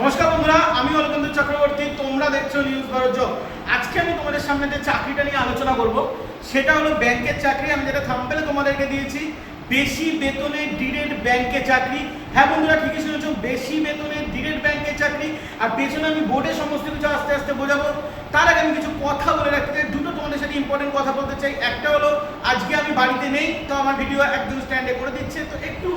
নমস্কার বন্ধুরা, আমি অলকেন্দু চক্রবর্তী, তোমরা দেখছ নিউজ ভারত জব আজকে আমি তোমাদের সামনে যে চাকরিটা নিয়ে আলোচনা করব, সেটা হলো ব্যাংকের চাকরি। আমি যেটা থাম্পেলে তোমাদেরকে দিয়েছি, বেশি বেতনে ডিরেক্ট ব্যাংকে চাকরি। হ্যাঁ বন্ধুরা, ঠিকই শুনেছো, বেশি বেতনে ডিরেক্ট ব্যাংকে চাকরি আর পেছনে আমি বোর্ডের সমস্ত কিছু আস্তে আস্তে বোঝাবো। তার আগে আমি কিছু কথা বলে রাখতে চাই। দুটো তোমাদের সাথে ইম্পর্টেন্ট কথা বলতে চাই। একটা হলো, আজকে আমি বাড়িতে নেই, তো আমার ভিডিও একজন স্ট্যান্ডে করে দিচ্ছে। তো একটু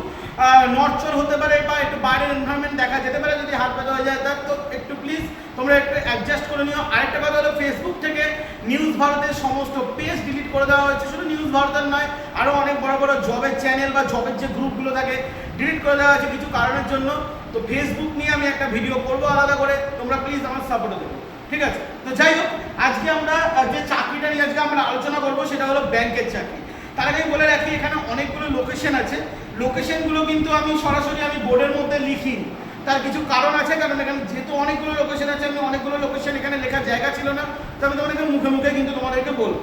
নড়চড় হতে পারে বা একটু বাইরের এনভায়রনমেন্ট দেখা যেতে পারে যদি হাত ব্যথা হয়ে যায় তার। তো একটু প্লিজ তোমরা একটু অ্যাডজাস্ট করে নিও। আরেকটা কথা হলো ফেসবুক থেকে নিউজ ভারতের সমস্ত পেজ ডিলিট করে দেওয়া হয়েছে। শুধু নিউজ ভারতের নয় আরও অনেক বড় বড় জবের চ্যানেল বা জবের যে গ্রুপগুলো থাকে ডিলিট করে দেওয়া হয়েছে কিছু কারণের জন্য। তো ফেসবুক নিয়ে আমি একটা ভিডিও করব আলাদা করে। তোমরা প্লিজ আমার সাপোর্ট দেবো। ঠিক আছে? তো যাই হোক, আজকে আমরা যে চাকরিটা নিয়ে আজকে আমরা আলোচনা করব সেটা হলো ব্যাংকের চাকরি। তার আগে বলে রাখি, এখানে অনেকগুলো লোকেশন আছে। লোকেশনগুলো কিন্তু আমি সরাসরি আমি বোর্ডের মধ্যে লিখি তার কিছু কারণ আছে, কারণ এখানে যেহেতু অনেকগুলো লোকেশন আছে, আমি অনেকগুলো লোকেশন এখানে লেখার জায়গা ছিল না, তো আমি তোমাদেরকে মুখে মুখে কিন্তু তোমাদেরকে বলব।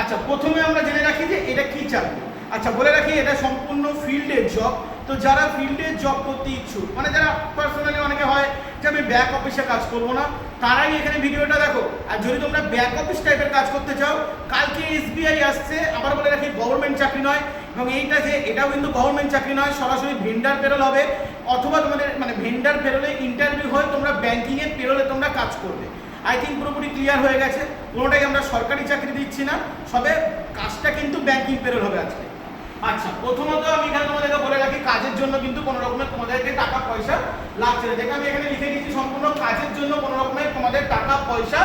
আচ্ছা প্রথমে আমরা জেনে রাখি যে এটা কি চাকরি। আচ্ছা বলে রাখি এটা সম্পূর্ণ ফিল্ডের জব তো যারা ফিল্ডে জব করতে ইচ্ছুক মানে যারা পার্সোনালি অনেকে হয় যে আমি ব্যাক অফিসে কাজ করব না, তারাই এখানে ভিডিওটা দেখো। আর যদি তোমরা ব্যাক অফিস টাইপের কাজ করতে চাও, কালকে এসবিআই আসছে, আবার বলে রাখি গভর্নমেন্ট চাকরি নয়। এবং এইটা যে, এটাও কিন্তু গভর্নমেন্ট চাকরি নয়, সরাসরি ভেন্ডার পেরোল হবে। অথবা তোমাদের মানে ভেন্ডার পেরোলে ইন্টারভিউ হয়, তোমরা ব্যাংকিংয়ের পেরোলে তোমরা কাজ করবে। আই থিঙ্ক পুরোপুরি ক্লিয়ার হয়ে গেছে। কোনোটাই আমরা সরকারি চাকরি দিচ্ছি না, সবে কাজটা কিন্তু ব্যাঙ্কিং পেরোল হবে আজকে। আচ্ছা প্রথমত আমি এখানে তোমাদেরকে বলে রাখি, কাজের জন্য কিন্তু কোনো রকমের তোমাদেরকে টাকা, পয়সা লাগছে না। যেটা আমি এখানে লিখে দিচ্ছি সম্পূর্ণ কাজের জন্য কোনো রকমের তোমাদের টাকা, পয়সা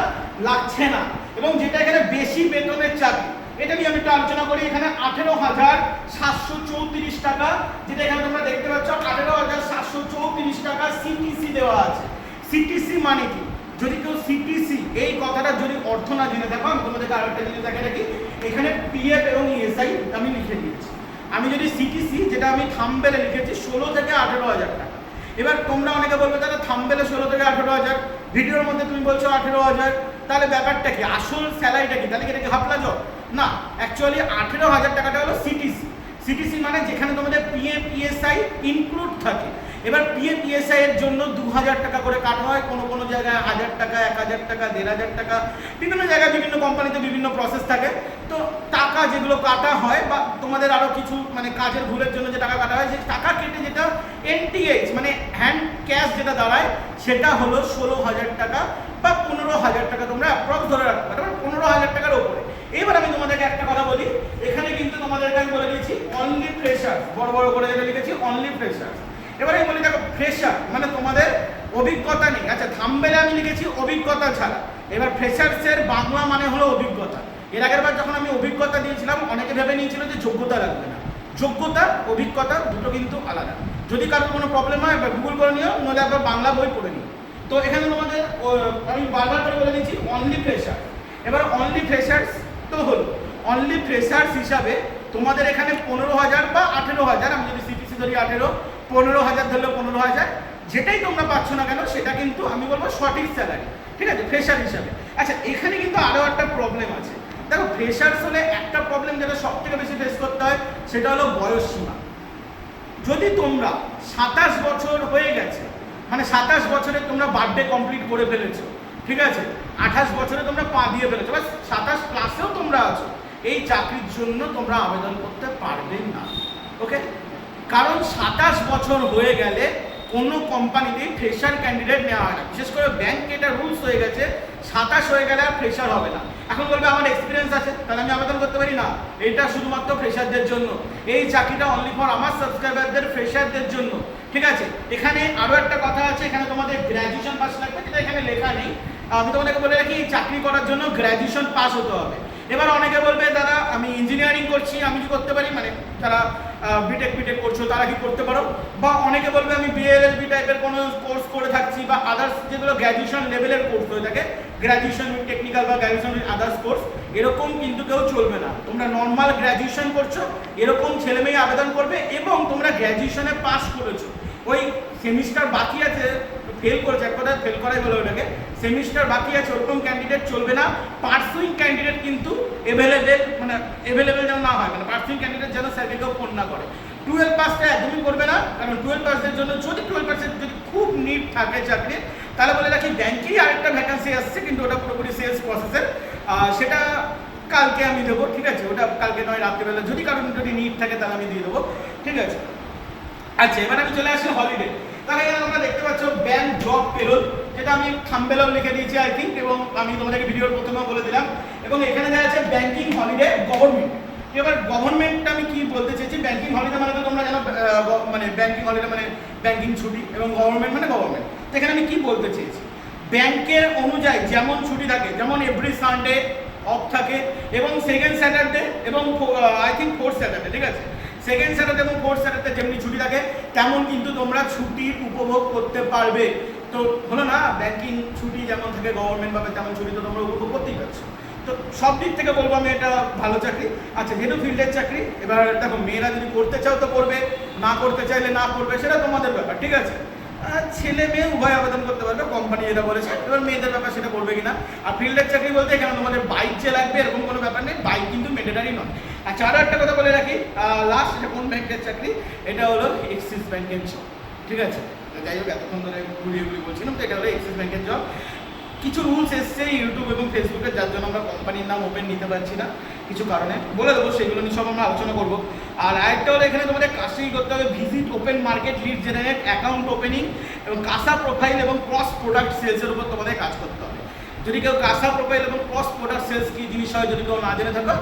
লাগছে না। এবং যেটা এখানে বেশি বেতনের চাকরি এটা নিয়ে আমি একটু আলোচনা করি। এখানে আঠেরো হাজার সাতশো চৌত্রিশ টাকা, যেটা এখানে তোমরা দেখতে পাচ্ছ, আঠেরো হাজার সাতশো চৌত্রিশ টাকা সিটিসি দেওয়া আছে। সিটিসি মানে কি? যদি কেউ সিটিসি এই কথাটা যদি অর্থ না জেনে থাকো, আমি তোমাদেরকে আরও একটা জিনিস দেখে রাখি। এখানে পিএফ এবং ইএসআই আমি লিখে দিয়েছি। আমি যদি সিটিসি যেটা আমি থামবেলে লিখেছি, ষোলো থেকে আঠেরো হাজার টাকা। এবার তোমরা অনেকে বলবে, তাহলে থামবেলে ষোলো থেকে আঠেরো হাজার, ভিডিওর মধ্যে তুমি বলছো আঠেরো হাজার, তাহলে ব্যাপারটা কি? আসল স্যালারিটা কি? তাহলে এটা কি হাফলা জব না অ্যাকচুয়ালি আঠেরো হাজার টাকাটা হলো সিটিসি সিটিসি মানে যেখানে তোমাদের পিএ পিএসআই ইনক্লুড থাকে। এবার পিএফ ইএসআই এর জন্য দু হাজার টাকা করে কাটা হয়। কোনো কোনো জায়গায় হাজার টাকা, এক হাজার টাকা, দেড় হাজার টাকা, বিভিন্ন জায়গায় বিভিন্ন কোম্পানিতে বিভিন্ন প্রসেস থাকে। তো টাকা যেগুলো কাটা হয় বা তোমাদের আরও কিছু মানে কাজের ভুলের জন্য যে টাকা কাটা হয়, সেই টাকা কেটে যেটা এনটিএইচ মানে হ্যান্ড ক্যাশ যেটা দাঁড়ায়, সেটা হলো ষোলো হাজার টাকা বা পনেরো হাজার টাকা তোমরা অ্যাপ্রক্স ধরে রাখতে পারো। পনেরো হাজার টাকার ওপরে। এবার আমি তোমাদেরকে একটা কথা বলি। এখানে কিন্তু তোমাদেরকে আমি বলে দিয়েছি অনলি ফ্রেশার বড় বড় করে যেটা লিখেছি অনলি ফ্রেশার এবারে বলি দেখো ফ্রেশার মানে তোমাদের অভিজ্ঞতা নেই। আচ্ছা থাম্বেলে আমি লিখেছি অভিজ্ঞতা ছাড়া। এবার ফ্রেশার্সের বাংলা মানে হলো অভিজ্ঞতা। এর আগের বার যখন আমি অভিজ্ঞতা দিয়েছিলাম, অনেকে ভেবে নিয়েছিল যে যোগ্যতা লাগবে না। যোগ্যতা, অভিজ্ঞতা দুটো কিন্তু আলাদা। যদি কারোর কোনো প্রবলেম হয় এবার গুগল করে নিও, নইলে একবার বাংলা বই পড়ে নিও। তো এখানে তোমাদের আমি বারবার করে বলে দিচ্ছি অনলি ফ্রেশার এবার অনলি ফ্রেশার্স তো হলো। অনলি ফ্রেশার্স হিসাবে তোমাদের এখানে পনেরো হাজার বা আঠেরো হাজার, আমি যদি সিটিসি ধরি আঠেরো পনেরো হাজার ধরলে পনেরো হাজার, যেটাই তোমরা পাচ্ছ না কেন, সেটা কিন্তু আমি বলব সঠিক স্যালারি ঠিক আছে? ফ্রেশার হিসাবে। আচ্ছা এখানে কিন্তু আরও একটা প্রবলেম আছে। দেখো ফ্রেশার্স হলে একটা প্রবলেম যেটা সব থেকে বেশি ফেস করতে হয়, সেটা হলো বয়স সীমা। যদি তোমরা সাতাশ বছর হয়ে গেছে মানে সাতাশ বছরে তোমরা বার্থডে কমপ্লিট করে ফেলেছো, ঠিক আছে? আঠাশ বছরে তোমরা পা দিয়ে ফেলেছো বা সাতাশ ক্লাসেও তোমরা আছো। এই চাকরির জন্য তোমরা আবেদন করতে পারবে না ওকে কারণ সাতাশ বছর হয়ে গেলে কোনো কোম্পানিতেই ফ্রেশার ক্যান্ডিডেট নেওয়া হয় না। বিশেষ করে ব্যাংকে এটা রুলস হয়ে গেছে, সাতাশ হয়ে গেলে আর ফ্রেশার হবে না। এখন বলবে আমার এক্সপিরিয়েন্স আছে, তাহলে আমি আবেদন করতে পারি? না, এটা শুধুমাত্র ফ্রেশারদের জন্য। এই চাকরিটা অনলি ফর আমার সাবস্ক্রাইবারদের ফ্রেশারদের জন্য। ঠিক আছে? এখানে আরও একটা কথা আছে, এখানে তোমাদের গ্র্যাজুয়েশন পাস লাগবে যেটা এখানে লেখা নেই। আমি তোমাদেরকে বলে রাখি, এই চাকরি করার জন্য গ্র্যাজুয়েশন পাস হতে হবে। এবার অনেকে বলবে, দাদা, আমি ইঞ্জিনিয়ারিং করছি, আমি কি করতে পারি? মানে যারা বিটেক বিটেক করছ, তারা কি করতে পারো? বা অনেকে বলবে, আমি বিএলএলবি টাইপের কোনো কোর্স করে থাকছি বা আদার্স যেগুলো গ্র্যাজুয়েশন লেভেলের কোর্স হয়ে থাকে গ্র্যাজুয়েশন টেকনিক্যাল বা গ্র্যাজুয়েশন আদার্স কোর্স এরকম কিন্তু কেউ চলবে না। তোমরা নর্মাল গ্র্যাজুয়েশন করছ, এরকম ছেলে মেয়ে আবেদন করবে এবং তোমরা গ্র্যাজুয়েশনে পাস করেছ। ওই সেমিস্টার বাকি আছে ফেল করেছে, এক কথায় ফেল করাই বলে ওটাকে সেমিস্টার বাকি আছে, ওরকম ক্যান্ডিডেট চলবে না। পার্সুইং ক্যান্ডিডেট কিন্তু এভেলেবেল মানে এভেলেবেল যেন না হয় মানে পার্সুইং ক্যান্ডিডেট যেন স্যারকে কেউ ফোন না করে। টুয়েলভ পাসটা একদমই করবে না, কারণ টুয়েলভ পাসের জন্য যদি টুয়েলভ পাসের যদি খুব নিট থাকে চাকরি, তাহলে বলে রাখি ব্যাংকেই আরেকটা ভ্যাকান্সি আসছে, কিন্তু ওটা পুরোপুরি সেলস প্রসেসের সেটা কালকে আমি দেবো, ঠিক আছে? ওটা কালকে নয়, রাত্রিবেলা। যদি কারণ যদি নিট থাকে, তাহলে আমি দিয়ে দেবো, ঠিক আছে? আচ্ছা এবার আমি চলে আসি হলিডে তাহলে আমরা দেখতে পাচ্ছ পেরোল যেটা আমি থাম্বেলেও লিখে দিয়েছি আই থিঙ্ক এবং আমি তোমাদেরকে ভিডিওর প্রথমেও বলে দিলাম। এবং এখানে দেখা যাচ্ছে ব্যাংকিং হলিডে গভর্নমেন্ট এবার গভর্নমেন্টটা আমি কি বলতে চাইছি? ব্যাংকিং হলিডে মানে তো তোমরা জানো মানে ব্যাংকিং হলিডে মানে ব্যাংকিং ছুটি এবং গভর্নমেন্ট মানে গভর্নমেন্ট এখানে আমি কি বলতে চেয়েছি ব্যাংকের অনুযায়ী যেমন ছুটি থাকে, যেমন এভরি সানডে অফ থাকে, এবং সেকেন্ড স্যাটারডে এবং আই থিঙ্ক ফোর্থ স্যাটারডে ঠিক আছে? সেকেন্ড স্যাটারডে এবং ফোর্থ স্যাটারডে যেমনি ছুটি থাকে, তেমন কিন্তু তোমরা ছুটির উপভোগ করতে পারবে। তো হলো না ব্যাংকিং ছুটি যেমন থাকে গভর্নমেন্ট ভাবে তেমন ছুটি তো তোমরা উপভোগ করতেই পারছ। তো সব দিক থেকে বলব আমি এটা ভালো চাকরি। আচ্ছা যেহেতু ফিল্ডের চাকরি। এবার দেখো, মেয়েরা যদি করতে চাও তো করবে, না করতে চাইলে না করবে, সেটা তোমাদের ব্যাপার, ঠিক আছে? ছেলে মেয়ে উভয় আবেদন করতে পারবে কোম্পানি যেটা বলেছে, এবার মেয়েদের ব্যাপার সেটা করবে কিনা? আর ফিল্ডের চাকরি বলতে এখানে তোমাদের বাইক যে লাগবে, এরকম কোনো ব্যাপার নেই বাইক কিন্তু ম্যান্ডেটারি নয়। আচ্ছা আরও একটা কথা বলে রাখি লাস্ট কোন ব্যাংকের চাকরি, এটা হলো এক্সিস ব্যাংকের ঠিক আছে? যাই হোক, এতক্ষণ ধরে ঘুরিয়ে ঘুরিয়ে বলছিলাম তো এটা হলো এক্সিস ব্যাংকের জব কিছু রুলস এসছে ইউটিউব এবং ফেসবুকে যার জন্য আমরা কোম্পানির নাম ওপেন নিতে পারছি না কিছু কারণে। বলে দেবো, সেগুলো নিয়ে সব আমরা আলোচনা করব। আর আরেকটা হলো, এখানে তোমাদের কাজটাই করতে হবে। Visit open market lead generate account opening এবং কাসা প্রোফাইল এবং ক্রস প্রোডাক্ট সেলসের উপর তোমাদের কাজ করতে হবে। যদি কেউ কাসা প্রোফাইল এবং ক্রস প্রোডাক্ট সেলস কি জিনিস হয়, যদি কেউ না জেনে থাকো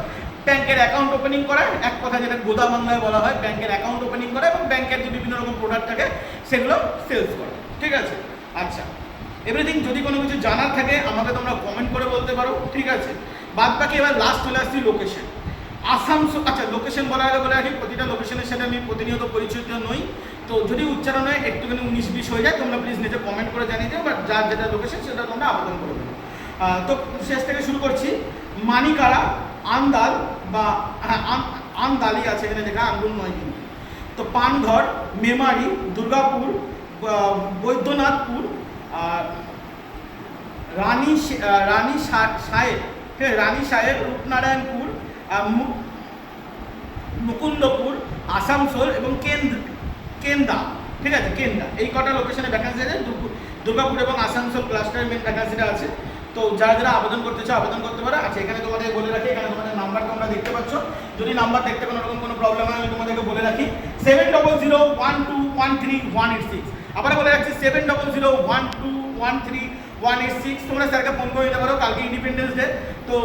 ব্যাংকের অ্যাকাউন্ট ওপেনিং করা এক কথা যেটা গোদা বাংলায় বলা হয় ব্যাংকের অ্যাকাউন্ট ওপেনিং করা এবং ব্যাংকের যে বিভিন্ন রকম প্রোডাক্ট থাকে সেগুলো সেলস করা। ঠিক আছে? আচ্ছা। এভরিথিং যদি কোনো কিছু জানার থাকে, আমাকে তোমরা কমেন্ট করে বলতে পারো। ঠিক আছে? বাদ বাকি এবার লাস্ট চলে আসছি লোকেশন আসানসোল আচ্ছা লোকেশন বলা হলে বলে রাখি, প্রতিটা লোকেশনের সাথে আমি প্রতিনিয়ত পরিচিত নই। তো যদি উচ্চারণ হয়, একটুখানি উনিশ বিশ হয়ে যায়, তোমরা প্লিজ নিজে কমেন্ট করে জানিয়ে দিও বা যার যেটা লোকেশন সেটা তোমরা আবেদন করে দেবো তো শেষ থেকে শুরু করছি। মানিকারা, আন্দাল বা হ্যাঁ আন- আন্দালি আছে এখানে লেখা আঙ্গুল নয় কিন্তু। তো পানঘর, মেমারি, দুর্গাপুর বৈদ্যনাথপুর, আর রানী রানী সাহেব আছে রানী সাহেব, রূপনারায়ণপুর মুকুন্দপুর, আসানসোল এবং কেন্দ্র, কেন্দা, ঠিক আছে, কেন্দা। এই কটা লোকেশনে ভ্যাকান্সি আছে, দুর্গা- দুর্গাপুর এবং আসানসোল ক্লাস্টারের মেন ভ্যাকান্সিটা আছে। তো যারা যারা আবেদন করতে চাও, আবেদন করতে পারো। আচ্ছা এখানে তোমাদের বলে রাখি, এখানে তোমাদের নাম্বার তোমরা দেখতে পাচ্ছ। যদি নাম্বার দেখতে কোনো রকম কোনো প্রবলেম হয়, আমি তোমাদেরকে বলে রাখি। Seven double zero one two one three one eight six আবার বলে রাখছি seven double zero one two one three one eight six তোমরা স্যারকে ফোন করে দিতে পারো, কালকে ইন্ডিপেন্ডেন্স ডে তো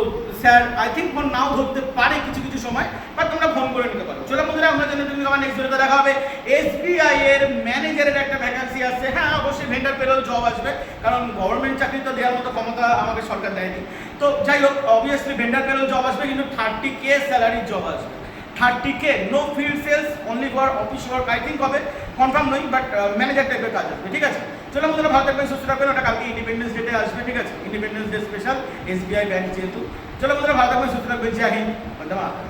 স্যার আই থিঙ্ক ফোন নাও ধরতে পারে কিছু কিছু সময় বাট তোমরা ফোন করে নিতে পারো। চলো বন্ধুরা, আমরা জানি তুমি আমার নেক্সট দেখা হবে। এসবিআই এর ম্যানেজারের একটা ভ্যাকান্সি আছে। হ্যাঁ অবশ্যই ভেন্ডার পেরোল জব আসবে, কারণ গভর্নমেন্ট চাকরি তো দেওয়ার মতো ক্ষমতা আমাকে সরকার দেয়নি। তো যাই হোক অবভিয়াসলি ভেন্ডার পেরোল জব আসবে, কিন্তু থার্টি কে স্যালারির জব আসবে। Thirty K no field sales only for office work I think হবে। কনফার্ম নই বাট ম্যানেজার টাইপের কাজ আসবে ঠিক আছে? চলো বন্ধুরা ভালো থাকবেন সুস্থ থাকবেন ওটা কালকে ইন্ডিপেন্ডেন্স ডেতে আসবে, ঠিক আছে? Independence Day special SBI bank যেহেতু। চলো বন্ধুরা ভালো থাকবেন সুস্থ থাকবেন জাহিন মাতরম।